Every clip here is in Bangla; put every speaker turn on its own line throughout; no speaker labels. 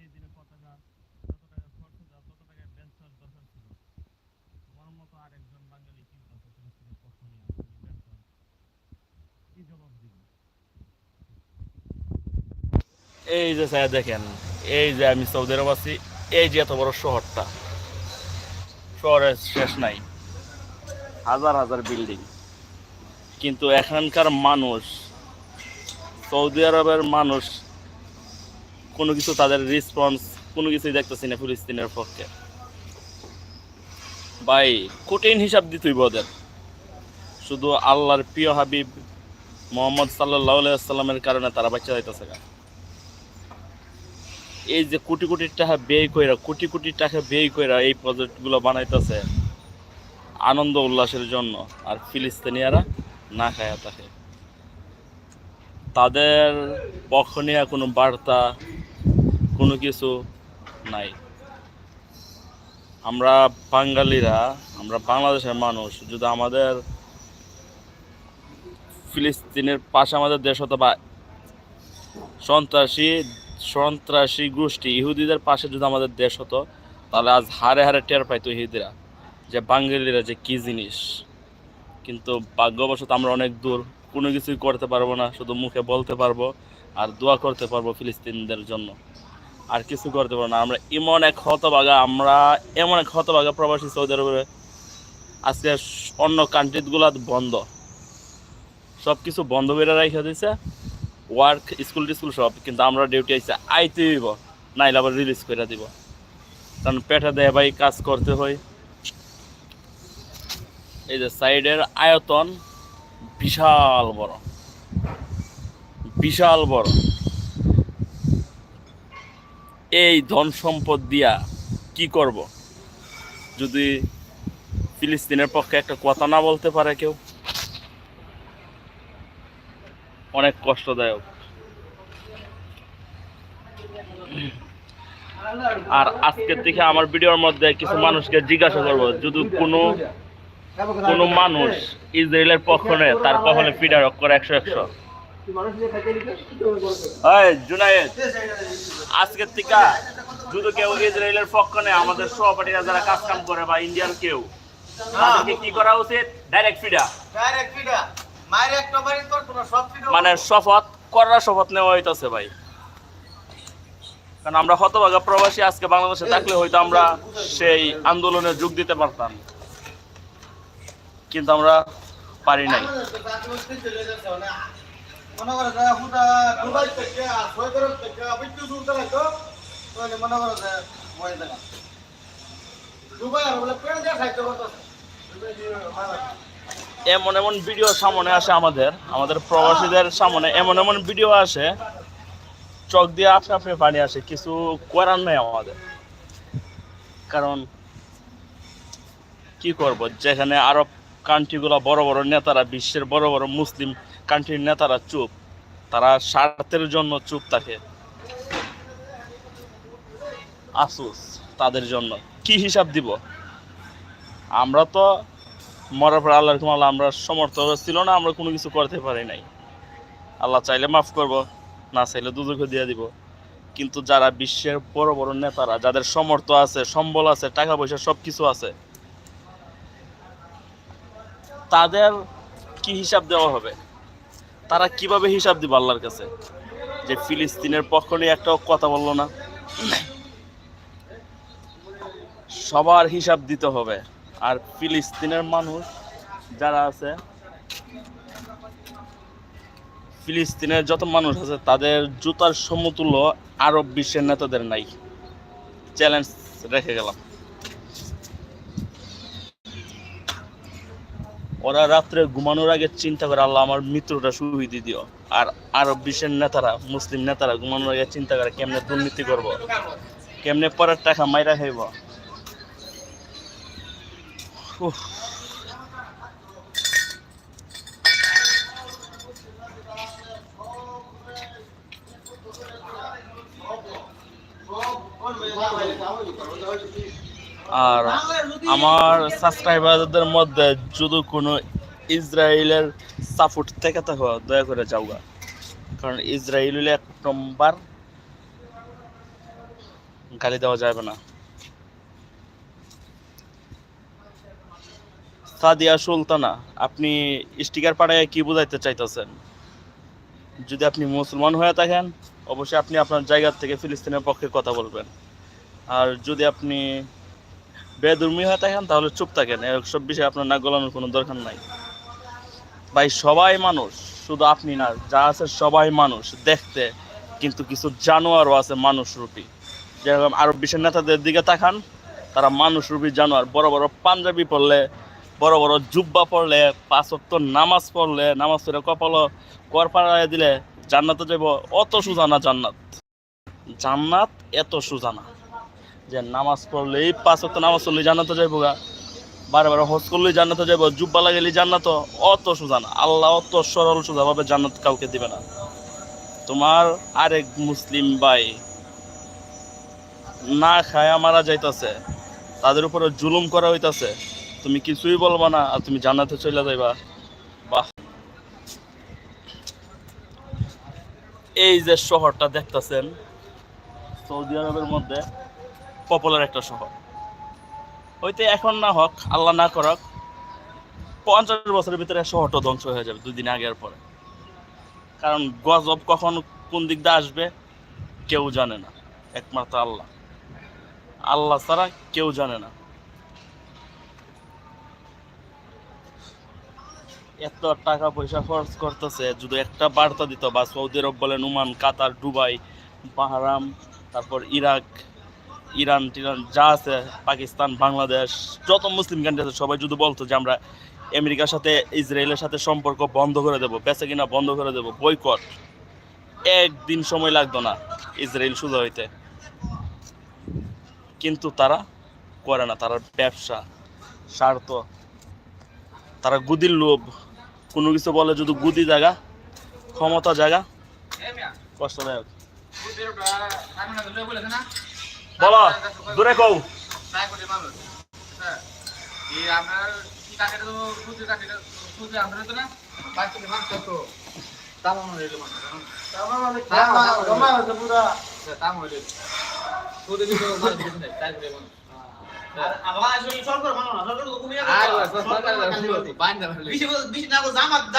এই দিনে টাকা খরচ হতো দরকার ছিল। তোমার মতো আর একজন বাঙালি পক্ষ নিয়ে ব্যর্থ কি জবাব দিব? এই যে স্যার দেখেন, এই যে আমি সৌদি আরব আছি, এই যে এত বড় শহরটা শহরের শেষ নাই। হাজার হাজার বিল্ডিং কিন্তু এখানকার মানুষ, সৌদি আরবের মানুষ কোনো কিছু তাদের রেসপন্স কোনো কিছুই দেখতেছি না ফিলিস্তিনের পক্ষে। ভাই, কঠিন হিসাব দিতেই ওদের শুধু আল্লাহর প্রিয় হাবিব মোহাম্মদ সাল্লাহ সাল্লামের কারণে তারা বাচ্চা যাইতেছে না এই যে কোটি কোটি টাকা ব্যয় কইরা, কোটি কোটি টাকা ব্যয় কইরা এই প্রজেক্টগুলো বানাইতেছে, আনন্দ উল্লাসের জন্য, আর ফিলিস্তিনিয়ারা না খায়া থাকে। তাদের পক্ষ নিয়ে কোনো বার্তা কোনো কিছু নাই। আমরা বাঙালিরা, আমরা বাংলাদেশের মানুষ, যদি আমাদের ফিলিস্তিনের পাশে আমাদের দেশ হতো বা সন্ত্রাসী সন্ত্রাসী গোষ্ঠী, ইহুদিদের পাশে যদি আমাদের দেশ হতো, তাহলে আজ হারে হারে টের পাইতো ইহুদিরা যে বাঙালিরা যে কি জিনিস। কিন্তু ভাগ্যবশত আমরা অনেক দূর, কোনো কিছুই করতে পারব না, শুধু মুখে বলতে পারব আর দোয়া করতে পারব ফিলিস্তিনদের জন্য। আর কিছু করতে পারব না। আমরা এমন এক হতবাগা আমরা এমন এক হতবাগা প্রবাসী সৌদি আরবে আজকে অন্য কান্ট্রিগুলো বন্ধ। সব কিছু বন্ধ করে রেখে দিছে। ওয়ার্ক স্কুল টিস্কুল সব। কিন্তু আমরা ডিউটি আইসে আইতে হইব, নাইলে আবার রিলিজ করে দিব। কারণ পেটে দেয় ভাই, কাজ করতে হয়। এই যে সাইডের আয়তন বিশাল বড়। বিশাল বড়। এই ধন সম্পদ দিয়া কি করব? যদি ফিলিস্তিনের পক্ষে একটা কথা না বলতে পারে কেউ? অনেক কষ্টদায়ক। আর আজকের থেকে আমার ভিডিওর মধ্যে কিছু মানুষকে জিজ্ঞাসা করব, যদি কোনো কোনো মানুষ ইসরায়েলের পক্ষ তার কখনো ফিডারক করে একশো একশো? জুনায়েদ আজকের থেকে যদি কেউ ইসরায়েলের পক্ষ আমাদের সহপাঠীরা যারা কাজ কাম করে বা ইন্ডিয়ার কেউ তাদেরকে কি করা উচিত? ডাইরেক্ট ফিডা
ডাইরেক্ট ফিডা
মানে শপথ করার শপথ নেওয়া হইতেছে ভাই। কারণ আমরা হতভাগা প্রবাসী আজকে বাংলাদেশে থাকলে হয়তো আমরা সেই আন্দোলনে যোগ দিতে পারতাম। কিন্তু আমরা পারি নাই।
মনে মনে
এমন এমন ভিডিও সামনে আসে আমাদের আমাদের প্রবাসীদের সামনে এমন এমন ভিডিও আসে, চোখ দিয়ে আপনি আপনি পানি আসে, কিছু করার নেই আমাদের। কারণ কি করব? যেখানে আরব কান্ট্রিগুলো বড় বড় নেতারা, বিশ্বের বড় বড় মুসলিম কান্ট্রির নেতারা চুপ, তারা স্বার্থের জন্য চুপ থাকে। আসুস তাদের জন্য। কি হিসাব দিব? আমরা তো মরার পর আল্লাহর কুমাল আমরা সমর্থ ছিল না, আমরা কোনো কিছু করতে পারি নাই। আল্লাহ চাইলে মাফ করব, না চাইলে দুদকে দিয়ে দিব। কিন্তু যারা বিশ্বের বড় বড় নেতারা, যাদের সমর্থ আছে, সম্বল আছে, টাকা পয়সা সব কিছু আছে, তাদের কি হিসাব দেওয়া হবে? তারা কীভাবে হিসাব দিব আল্লাহর কাছে? যে ফিলিস্তিনের পক্ষ নিয়ে একটা কথা বলল না। সবার হিসাব দিতে হবে। আর ফিলিস্তিনের মানুষ যারা আছে, ফিলিস্তিনের যত মানুষ আছে, তাদের জুতার সমতুল্য আরব বিশ্বের নেতাদের নাই। চ্যালেঞ্জ রেখে গেলাম। ওরা রাত্রে ঘুমানোর আগে চিন্তা করে, আল্লাহ, আমার মৃত্যুটা সুবিধি দিও। আর আরব বিশ্বের নেতারা, মুসলিম নেতারা ঘুমানোর আগে চিন্তা করে, কেমনে দুর্নীতি করব? কেমনে পরের টাকা মাইরা খাইব? উফ। আর আমার সাবস্ক্রাইবারদের মধ্যে যদি কোনো ইসরায়েলের সাপোর্ট থেকে থাকো দয়া করে যাওগা। কারণ ইসরায়েল এক নম্বর। গালি দেওয়া যাবে না। সাদিয়া সুলতানা, আপনি স্টিকার পাড়ায় কি বোঝাইতে চাইতেছেন? যদি আপনি মুসলমান হয়ে থাকেন, অবশ্যই আপনি আপনার জায়গা থেকে ফিলিস্তিনের পক্ষে কথা বলবেন। আর যদি আপনি বেদুর্মী হয়ে থাকেন, তাহলে চুপ থাকেন। এসব বিষয়ে আপনার নাক গলানোর কোনো দরকার নাই। ভাই, সবাই মানুষ, শুধু আপনি না, যা আছে সবাই মানুষ, দেখতে কিন্তু কিছু জানোয়ারও আছে মানুষ রূপী। যেরকম আরব বিশ্বের নেতাদের দিকে তাকান, তারা মানুষ রূপী জানোয়ার। বড় বড় পাঞ্জাবি পরলে, বড় বড় জুব্বা পড়লে পাঁচ ওয়াক্ত নামাজ পড়লে, নামাজ পড়ে কপাল কর পাড়ায় দিলে জান্নাতে যাইব, অত সুজানা জান্নাত। জান্নাত এত সোজা না যে নামাজ পড়লেই পাঁচ ওয়াক্ত নামাজ পড়লেই জান্নাতে যাইব গা। বারে বারে হজ করলেই জান্নাতে যাইব, জুব্বা লাগাইলেই জান্নাত, অত সোজা না। আল্লাহ অত সরল সোজাভাবে জান্নাত কাউকে দিবে না। তোমার আরেক মুসলিম ভাই না খায়া মারা যাইতাছে, তাদের উপরে জুলুম করা হইতাছে। তুমি কিছুই বলবা না আর তুমি জান্নাতে চলে যাইবা। বাহ। এই যে শহরটা দেখতাছেন, সৌদি আরবের মধ্যে। পপুলার একটা শহর। হইতে এখন না হোক, আল্লাহ না করক, পঞ্চাশ বছরের ভিতরে শহরটা ধ্বংস হয়ে যাবে দুদিন আগের পরে। কারণ গজব কখন কোন দিক দিয়ে আসবে, কেউ জানে না। একমাত্র আল্লাহ। আল্লাহ ছাড়া কেউ জানে না। এত টাকা পয়সা খরচ করতেছে, যদি একটা বার্তা দিত বা সৌদি আরব বলেন, ওমান, কাতার, দুবাই বাহারাম তারপর ইরাক ইরান, টিরান, যা আছে, পাকিস্তান, বাংলাদেশ, যত মুসলিম কান্ট্রি আছে, সবাই যদি বলতো যে আমরা আমেরিকার সাথে, ইসরায়েলের সাথে সম্পর্ক বন্ধ করে দেবো, বেচা কিনা বন্ধ করে দেবো বয়কট একদিন সময় লাগতো না ইসরায়েল শুধু হইতে। কিন্তু তারা করে না, তারা ব্যবসা, স্বার্থ, তারা গুদির লোভ, কোনো কিছু বলে যদি গুদি জায়গা, ক্ষমতা জায়গা, কষ্টদায়ক। বলো, দূরে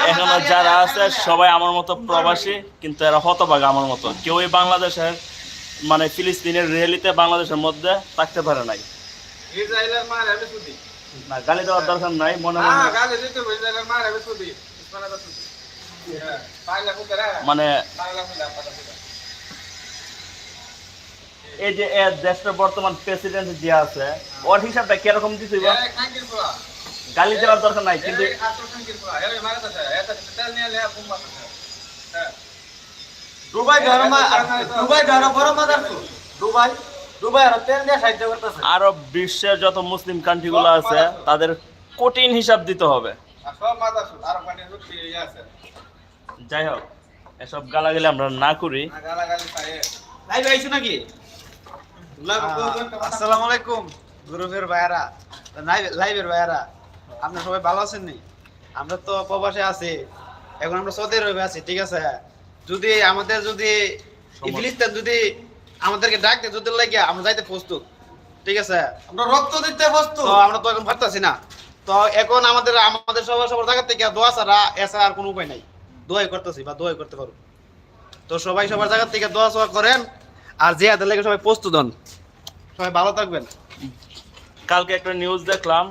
এখানে যারা আছে, সবাই আমার মতো প্রবাসী, কিন্তু এরা হতভাগ আমার মতো। কেউই বাংলাদেশের মানে ফিলিস্তিনের রেলিতে বাংলাদেশের মধ্যে থাকতে পারে নাই। না গালি দেওয়ার দরকার নাই মনে
হ্যাঁ
মনে
হ্যাঁ কুতরা
মানে এই যে দেশটার বর্তমান প্রেসিডেন্ট যে আছে ওর হিসাবটা কীরকম দিতে গালি দেওয়ার দরকার নাই কিন্তু
দুবাই দুবাই দুবাই দুবাই সাহায্য করতেছে।
আরব বিশ্বের যত মুসলিম কান্ট্রিগুলো আছে তাদের কঠিন হিসাব দিতে হবে।
আছে।
যাই হোক এসব গালাগালি আমরা না করি।
নাকি? আসসালামু আলাইকুম গ্রুপের ভাইয়ারা লাইভের ভাইয়ারা। আপনারা সবাই ভালো আছেন নি? আমরা তো প্রবাসে আছি। এখন আমরা সৌদি আরবে আছি ঠিক আছে? যদি আমাদের যদি। ফিলিস্তিন যদি আমাদেরকে ডাকতে যদি লাগে আমরা যাইতে প্রস্তুত। ঠিক আছে?
আমরা রক্ত দিতে বস্তু
তো আমরা তো এখন পারতাছি না। তো এখন আমাদের আমাদের সবার সবার জায়গা থেকে দোয়া ছাড়া এছাড়া আর কোনো উপায় নাই। দোয়াই করতেছি বা দোয়াই করতে পারো। তো সবাই সবার জায়গা থেকে দোয়া সোয়া করেন আর যে হাতের লেগে সবাই প্রস্তুত হন। সবাই ভালো থাকবেন।
কালকে একটা নিউজ দেখলাম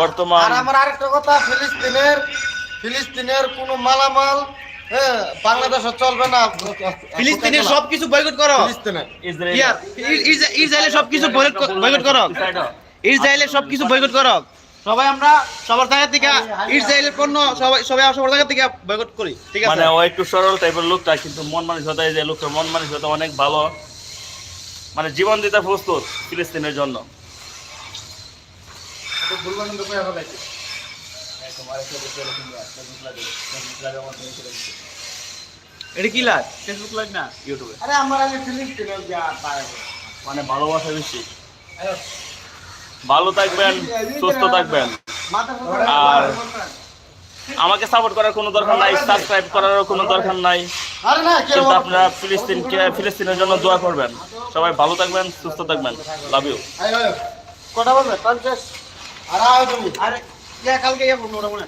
বর্তমান
আর আমার আরেকটা কথা ফিলিস্তিনের ফিলিস্তিনের কোনো মালামাল বাংলাদেশে চলবে না।
ফিলিস্তিনের সবকিছু বয়কট করো। ইসরায়েলের সবকিছু বয়কট বয়কট করো। ইসরায়েলের সবকিছু বয়কট করো। সবাই আমরা সবার জায়গা থেকে ইসরায়েলের পণ্য সবাই সবাই সবার জায়গা থেকে বয়কট করি। ঠিক আছে?
মানে ও একটু সরল টাইপের লোকটা কিন্তু মন মানসিকতা এই যে লোকটা মন মানসিকতা অনেক ভালো। মানে জীবন দিতে প্রস্তুত ফিলিস্তিনের জন্য।
এটা কি লাগ ফেসবুক লাগ না
ইউটিউবে
আরে আমার যা
মানে ভালোবাসা বেশি। ভালো থাকবেন সুস্থ থাকবেন। আর আমাকে সাপোর্ট করার কোনো দরকার নাই সাবস্ক্রাইব করারও কোনো দরকার নাই। কিন্তু আপনারা ফিলিস্তিনকে ফিলিস্তিনের জন্য দোয়া করবেন। সবাই ভালো থাকবেন সুস্থ থাকবেন। লাভ ইউ
কটা আর আরে ইয়া কালকে ইয়া ফোন ওটা মনে